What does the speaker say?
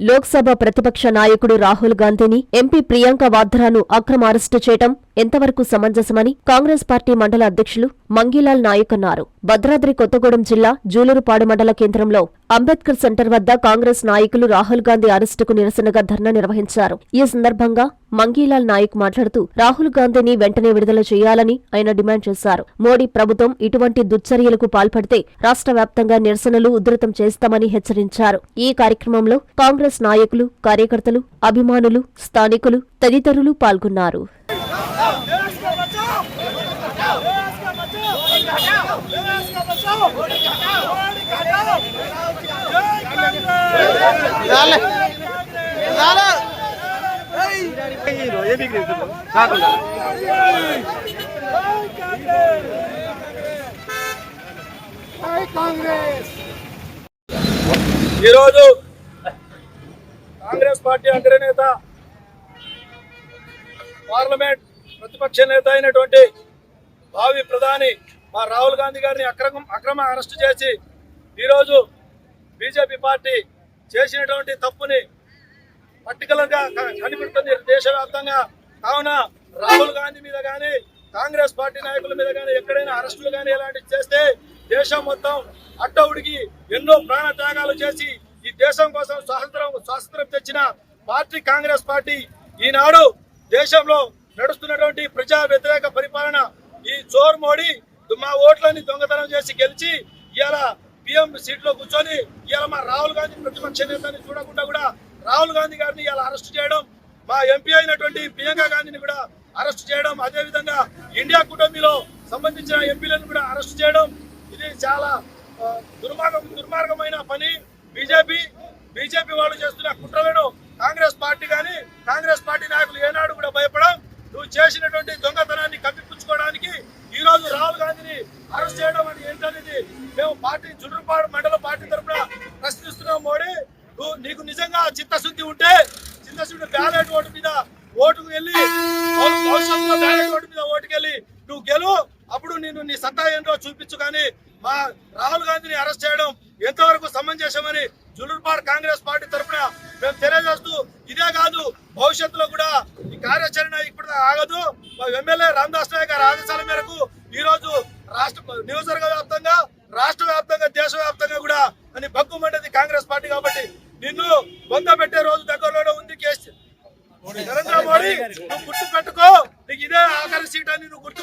లోక్సభ ప్రతిపక్ష నాయకుడు రాహుల్ గాంధీని ఎంపీ ప్రియాంక వాద్రాను అక్రమ అరెస్టు చేయటం ఎంతవరకు సమంజసమని కాంగ్రెస్ పార్టీ మండల అధ్యక్షులు మంగీలాల్ నాయక్ అన్నారు. భద్రాద్రి కొత్తగూడెం జిల్లా జూలూరుపాడు మండల కేంద్రంలో అంబేద్కర్ సెంటర్ వద్ద కాంగ్రెస్ నాయకులు రాహుల్ గాంధీ అరెస్టుకు నిరసనగా ధర్నా నిర్వహించారు. ఈ సందర్భంగా మంగీలాల్ నాయక్ మాట్లాడుతూ రాహుల్ గాంధీని వెంటనే విడుదల చేయాలని ఆయన డిమాండ్ చేశారు. మోడీ ప్రభుత్వం ఇటువంటి దుశ్చర్యలకు పాల్పడితే రాష్ట్ర వ్యాప్తంగా నిరసనలు ఉధృతం చేస్తామని హెచ్చరించారు. ఈ కార్యక్రమంలో కాంగ్రెస్ నాయకులు కార్యకర్తలు అభిమానులు స్థానికులు తదితరులు పాల్గొన్నారు. Dale. ఏపీకి ఈరోజు కాంగ్రెస్ పార్టీ అగ్రనేత పార్లమెంట్ ప్రతిపక్ష నేత అయినటువంటి భావి ప్రధాని మా రాహుల్ గాంధీ గారిని అక్రమ అక్రమ అరెస్ట్ చేసి ఈరోజు బీజేపీ పార్టీ చేసినటువంటి తప్పుని పర్టికులర్గా కనిపెడుతుంది దేశవ్యాప్తంగా. కావున రాహుల్ గాంధీ మీద కానీ కాంగ్రెస్ పార్టీ నాయకుల మీద కానీ ఎక్కడైనా అరెస్టులు కానీ ఇలాంటివి చేస్తే దేశం మొత్తం అడ్డవుడికి ఎన్నో ప్రాణ త్యాగాలు చేసి ఈ దేశం కోసం స్వాతంత్రం స్వాతంత్రం తెచ్చిన పార్టీ కాంగ్రెస్ పార్టీ ఈనాడు దేశంలో నడుస్తున్నటువంటి ప్రజా వ్యతిరేక పరిపాలన ఈ చోర్ మోడీ మా ఓట్లని దొంగతనం చేసి గెలిచి ఇవాళ పిఎం సీట్లో కూర్చొని ఇవాళ మా రాహుల్ గాంధీ ప్రతిపక్ష నేతని చూడకుండా కూడా రాహుల్ గాంధీ గారిని ఇవాళ అరెస్ట్ చేయడం మా ఎంపీ అయినటువంటి ప్రియాంక గాంధీని కూడా అరెస్ట్ చేయడం అదేవిధంగా ఇండియా కూటమిలో సంబంధించిన ఎంపీలను కూడా అరెస్ట్ చేయడం ఇది చాలా దుర్మార్గం దుర్మార్గమైన పని. బీజేపీ బీజేపీ వాళ్ళు చేస్తున్న కుట్రలను కాంగ్రెస్ పార్టీ కానీ కాంగ్రెస్ పార్టీ నాయకులు ఏనాడు కూడా భయపడం నువ్వు చేసినటువంటి దొంగతనాన్ని కప్పిపుచ్చుకోవడానికి ఈ రోజు రాహుల్ గాంధీని అరెస్ట్ చేయడం అని ఏంటనేది మేము పార్టీ చుడుపాడు మండల పార్టీ తరఫున ప్రశ్నిస్తున్నాం మోడీ. నువ్వు నీకు నిజంగా చిత్తశుద్ధి ఉంటే చిత్తశుద్ధి బ్యాలెట్ ఓటు మీద ఓటుకు వెళ్ళి భవిష్యత్తులో బ్యాలెట్ ఓటు మీద ఓటుకెళ్ళి నువ్వు గెలు అప్పుడు నేను నీ సత్తా ఏంటో చూపించు కానీ మా రాహుల్ గాంధీని అరెస్ట్ చేయడం ఎంతవరకు సమంజసమని జులూర్పాడ్ కాంగ్రెస్ పార్టీ తరఫున మేము తెలియజేస్తూ ఇదే కాదు భవిష్యత్తులో కూడా ఈ కార్యాచరణ ఇప్పుడు ఆగదు. మా ఎమ్మెల్యే రామదాస్ నాయక్ గారి ఆదేశాల మేరకు ఈ రోజు రాష్ట్ర నియోజకవర్గ వ్యాప్తంగా రాష్ట్ర వ్యాప్తంగా దేశ వ్యాప్తంగా కూడా అని బగ్గుమంటది కాంగ్రెస్ పార్టీ కాబట్టి నిన్ను బొంద పెట్టే రోజు దగ్గరలోనే ఉంది కేసు నరేంద్ర మోడీ నువ్వు గుర్తు పెట్టుకో. నీకు ఇదే ఆఖరి సీట్ అని నువ్వు గుర్తు